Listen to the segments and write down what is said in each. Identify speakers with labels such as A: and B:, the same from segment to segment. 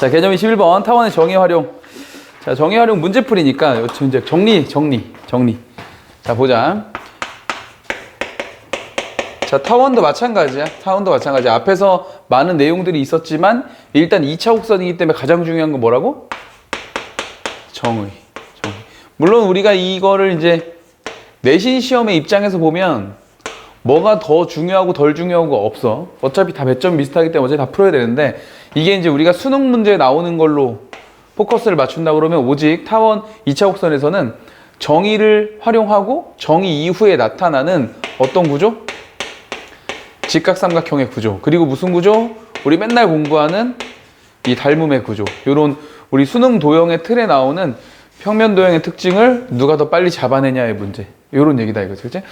A: 자, 개념 21번 타원의 정의 활용. 자, 정의 활용 문제 풀이니까 여튼 이제 정리, 정리, 정리. 자, 보자. 자, 타원도 마찬가지야. 타원도 마찬가지야. 앞에서 많은 내용들이 있었지만 일단 2차 곡선이기 때문에 가장 중요한 건 뭐라고? 정의. 정의. 물론 우리가 이거를 이제 내신 시험의 입장에서 보면 뭐가 더 중요하고 덜 중요하고 없어. 어차피 다 배점 비슷하기 때문에 다 풀어야 되는데 이게 이제 우리가 수능 문제에 나오는 걸로 포커스를 맞춘다 그러면 오직 타원 2차 곡선에서는 정의를 활용하고 정의 이후에 나타나는 어떤 구조? 직각삼각형의 구조. 그리고 무슨 구조? 우리 맨날 공부하는 이 닮음의 구조. 요런 우리 수능 도형의 틀에 나오는 평면 도형의 특징을 누가 더 빨리 잡아내냐의 문제. 요런 얘기다 이거지. 그치?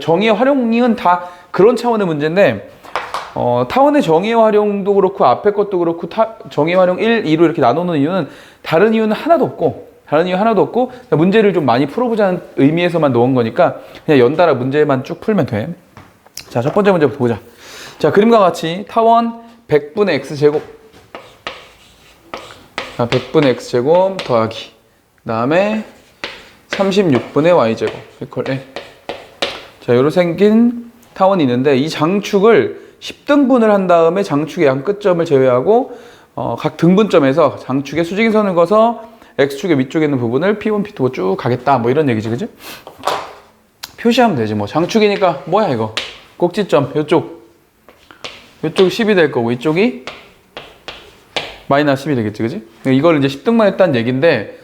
A: 정의의 활용은 다 그런 차원의 문제인데 어, 타원의 정의 활용도 그렇고 앞에 것도 그렇고 타, 정의 활용 1, 2로 이렇게 나누는 이유는 다른 이유는 하나도 없고 다른 이유 하나도 없고 문제를 좀 많이 풀어보자는 의미에서만 넣은 거니까 그냥 연달아 문제만 쭉 풀면 돼. 자, 첫 번째 문제부터 보자. 자, 그림과 같이 타원 100분의 x제곱 자, 100분의 x제곱 더하기 그 다음에 36분의 y제곱 이퀄 1 자, 요로 생긴 타원이 있는데 이 장축을 10등분을 한 다음에 장축의 양 끝점을 제외하고 어, 각 등분점에서 장축의 수직선을 그어서 x축의 위쪽에 있는 부분을 p1, p2 쭉 가겠다 뭐 이런 얘기지 그지? 표시하면 되지 뭐 장축이니까 뭐야 이거 꼭지점 요쪽 요쪽 10이 될 거고 이쪽이 마이너스 10이 되겠지 그지? 이걸 이제 10등만 했다는 얘기인데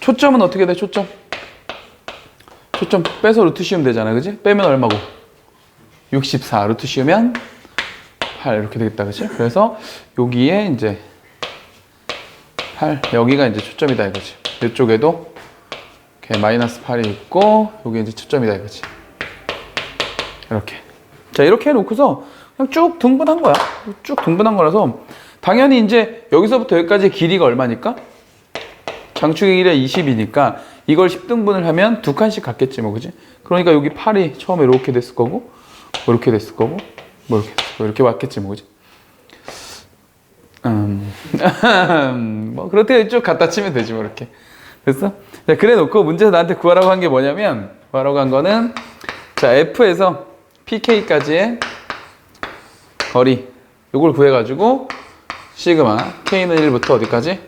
A: 초점은 어떻게 돼 초점? 초점 빼서 루트 씌우면 되잖아 그지? 빼면 얼마고? 64 루트 씌우면 8 이렇게 되겠다 그치? 그래서 여기에 이제 8 여기가 이제 초점이다 이거지 이쪽에도 이렇게 마이너스 8이 있고 여기 이제 초점이다 이거지 이렇게 자 이렇게 해놓고서 그냥 쭉 등분한 거야 쭉 등분한 거라서 당연히 이제 여기서부터 여기까지 길이가 얼마니까? 장축의 길이가 20이니까 이걸 10등분을 하면 두 칸씩 갔겠지 뭐 그지? 그러니까 여기 8이 처음에 이렇게 됐을 거고 뭐 이렇게 됐을 거고 뭐 이렇게 거고 이렇게 왔겠지 뭐 그지? 음, 뭐 그렇게 쭉 갖다 치면 되지 뭐 이렇게 됐어? 자 그래 놓고 문제에서 나한테 구하라고 한 게 뭐냐면 구하라고 한 거는 자 F에서 PK까지의 거리 요걸 구해가지고 시그마 K는 1부터 어디까지?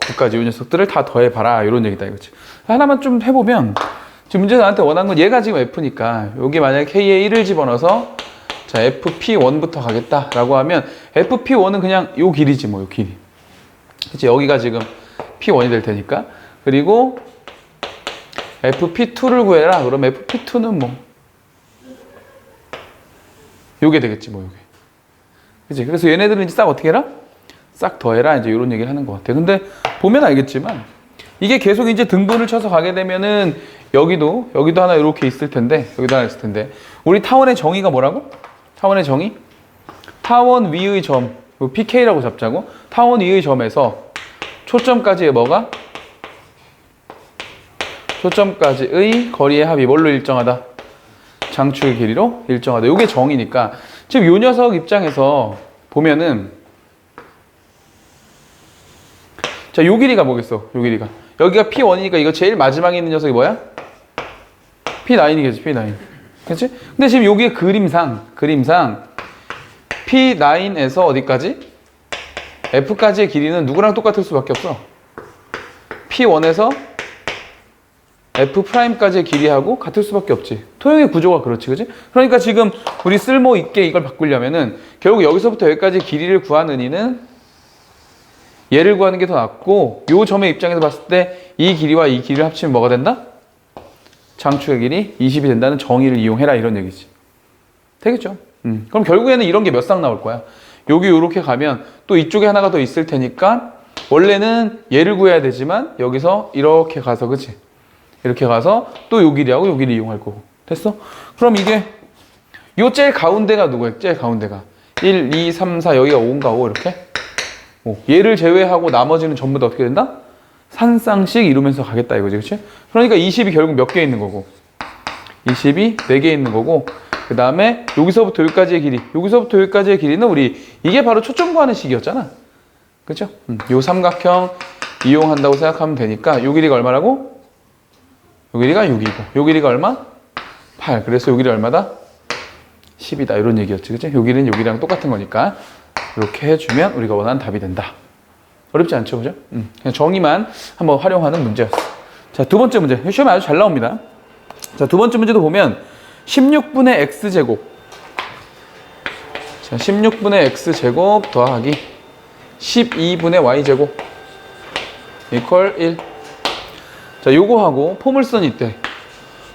A: 9까지 이 녀석들을 다 더해봐라 이런 얘기다 이거지 하나만 좀 해보면 지금 문제 나한테 원하는 건 얘가 지금 F니까 여기 만약에 K에 1을 집어넣어서 자 FP1부터 가겠다라고 하면 FP1은 그냥 요 길이지 뭐 요 길이. 그치? 여기가 지금 P1이 될 테니까. 그리고 FP2를 구해라. 그럼 FP2는 뭐? 요게 되겠지 뭐 요게. 그치? 그래서 얘네들은 이제 싹 어떻게 해라? 싹 더해라. 이제 이런 얘기를 하는 것 같아. 근데 보면 알겠지만 이게 계속 이제 등분을 쳐서 가게 되면은 여기도 여기도 하나 이렇게 있을 텐데 여기도 하나 있을 텐데. 우리 타원의 정의가 뭐라고? 타원의 정의? 타원 위의 점 PK라고 잡자고 타원 위의 점에서 초점까지의 뭐가? 초점까지의 거리의 합이 뭘로 일정하다? 장축의 길이로 일정하다. 이게 정의니까 지금 요 녀석 입장에서 보면은 자, 요 길이가 뭐겠어? 요 길이가. 여기가 P1이니까 이거 제일 마지막에 있는 녀석이 뭐야? P9이겠지, P9. 그치? 근데 지금 여기에 그림상, 그림상 P9에서 어디까지? F까지의 길이는 누구랑 똑같을 수밖에 없어. P1에서 F'까지의 길이하고 같을 수밖에 없지. 토형의 구조가 그렇지, 그지? 그러니까 지금 우리 쓸모 있게 이걸 바꾸려면은 결국 여기서부터 여기까지 길이를 구하는 이는 얘를 구하는 게 더 낫고 요 점의 입장에서 봤을 때 이 길이와 이 길이를 합치면 뭐가 된다? 장축의 길이 20이 된다는 정의를 이용해라 이런 얘기지. 되겠죠? 음. 그럼 결국에는 이런 게 몇 쌍 나올 거야. 여기 이렇게 가면 또 이쪽에 하나가 더 있을 테니까 원래는 얘를 구해야 되지만 여기서 이렇게 가서 그치? 이렇게 가서 또 요 길이하고 요 길이 이용할 거고. 됐어? 그럼 이게 요 제일 가운데가 누구야? 제일 가운데가 1, 2, 3, 4 여기가 5인가 5 이렇게? 오, 얘를 제외하고 나머지는 전부 다 어떻게 된다? 산쌍씩 이루면서 가겠다 이거지, 그치? 그러니까 20이 결국 몇 개 있는 거고? 20이 4개 있는 거고, 그 다음에 여기서부터 여기까지의 길이, 여기서부터 여기까지의 길이는 우리, 이게 바로 초점 구하는 식이었잖아. 그죠? 음, 요 삼각형 이용한다고 생각하면 되니까 요 길이가 얼마라고? 요 길이가 6이고 요 길이가 얼마? 8. 그래서 요 길이 얼마다? 10이다. 이런 얘기였지. 그죠? 요 길이는 요 길이랑 똑같은 거니까 이렇게 해주면 우리가 원하는 답이 된다. 어렵지 않죠, 그죠? 음, 그냥 정의만 한번 활용하는 문제였어. 자, 두 번째 문제. 시험에 아주 잘 나옵니다. 자, 두 번째 문제도 보면 16분의 x제곱. 자, 16분의 x제곱 더하기 12분의 y제곱 이퀄 1. 자, 요거하고 포물선이 있대.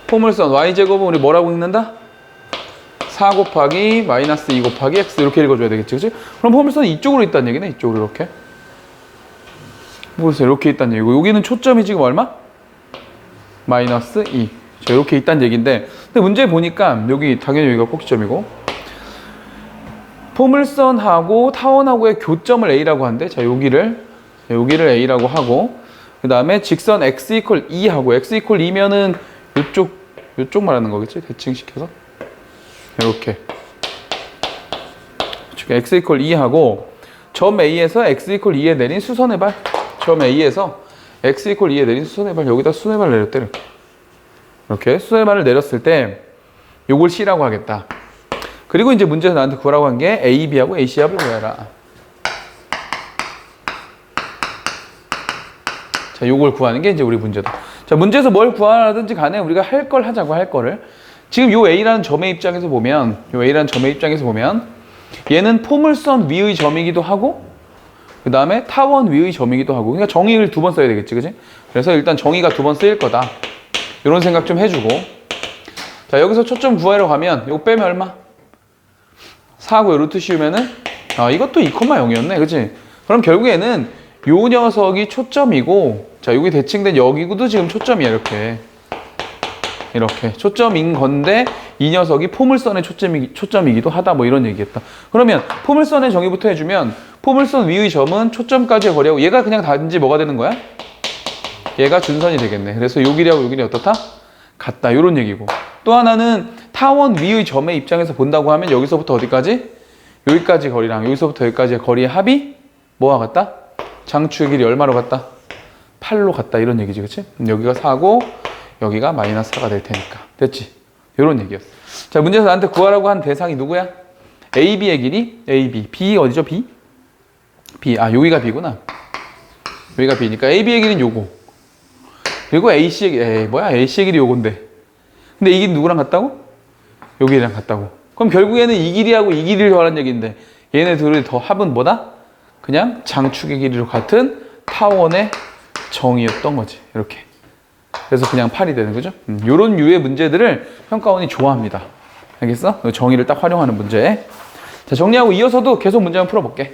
A: 포물선 y제곱은 우리 뭐라고 읽는다? 4 곱하기 마이너스 2 곱하기 x 이렇게 읽어줘야 되겠지, 그치? 그럼 포물선이 이쪽으로 있다는 얘기네, 이쪽으로 이렇게. 보세요, 이렇게 있다는 얘기고 여기는 초점이 지금 얼마? 마이너스 2. 자, 이렇게 있다는 얘기인데 근데 문제 보니까 여기 당연히 여기가 꼭지점이고 포물선하고 타원하고의 교점을 A라고 하는데 자 여기를 자, 여기를 A라고 하고 그 다음에 직선 x 이퀄 2하고 x 이퀄 2면은 이쪽 이쪽 말하는 거겠지 대칭시켜서 이렇게 x 이퀄 2하고 점 A에서 x 이퀄 2에 내린 수선의 발. 점 A에서 x 이퀄 2에 내린 수선의 발. 여기다 수선의 발을 내렸대. 이렇게. 이렇게 수선의 발을 내렸을 때 요걸 C라고 하겠다. 그리고 이제 문제에서 나한테 구하라고 한 게 A, B하고 AC 합을 구해라. 자, 요걸 구하는 게 이제 우리 문제다. 자, 문제에서 뭘 구하든지 간에 우리가 할 걸 하자고 할 거를. 지금 요 A라는 점의 입장에서 보면, 요 A라는 점의 입장에서 보면, 얘는 포물선 위의 점이기도 하고, 그 다음에 타원 위의 점이기도 하고, 그러니까 정의를 두 번 써야 되겠지, 그지? 그래서 일단 정의가 두 번 쓰일 거다. 이런 생각 좀 해주고. 자, 여기서 초점 구하러 가면, 이거 빼면 얼마? 4하고 루트 씌우면은, 아, 이것도 2,0이었네, 그지? 그럼 결국에는 요 녀석이 초점이고, 자, 여기 대칭된 여기도 지금 초점이야, 이렇게. 이렇게 초점인 건데 이 녀석이 포물선의 초점이, 초점이기도 하다 뭐 이런 얘기했다. 그러면 포물선의 정의부터 해주면 포물선 위의 점은 초점까지의 거리하고 얘가 그냥 단지 뭐가 되는 거야? 얘가 준선이 되겠네. 그래서 요 길이하고 요 길이 어떻다? 같다. 이런 얘기고. 또 하나는 타원 위의 점의 입장에서 본다고 하면 여기서부터 어디까지? 여기까지 거리랑 여기서부터 여기까지의 거리의 합이 뭐와 같다? 장추의 길이 얼마로 같다? 8로 같다. 이런 얘기지. 그치? 음, 여기가 4고 여기가 마이너스 4가 될 테니까. 됐지? 이런 얘기였어. 자, 문제에서 나한테 구하라고 한 대상이 누구야? A, B의 길이? A, B. B 어디죠? B? B. 아, 여기가 B구나. 여기가 B니까 A, B의 길이는 요거. 그리고 A, C의 길이, 에이, 뭐야? A, C의 길이 요건데. 근데 이 길이 누구랑 같다고? 여기랑 같다고. 그럼 결국에는 이 길이하고 이 길이를 말하는 얘기인데 얘네 둘의 더 합은 뭐다? 그냥 장축의 길이로 같은 타원의 정의였던 거지. 이렇게. 그래서 그냥 8이 되는 거죠. 음, 이런 류의 문제들을 평가원이 좋아합니다. 알겠어? 정의를 딱 활용하는 문제. 자, 정리하고 이어서도 계속 문제 한번 풀어볼게.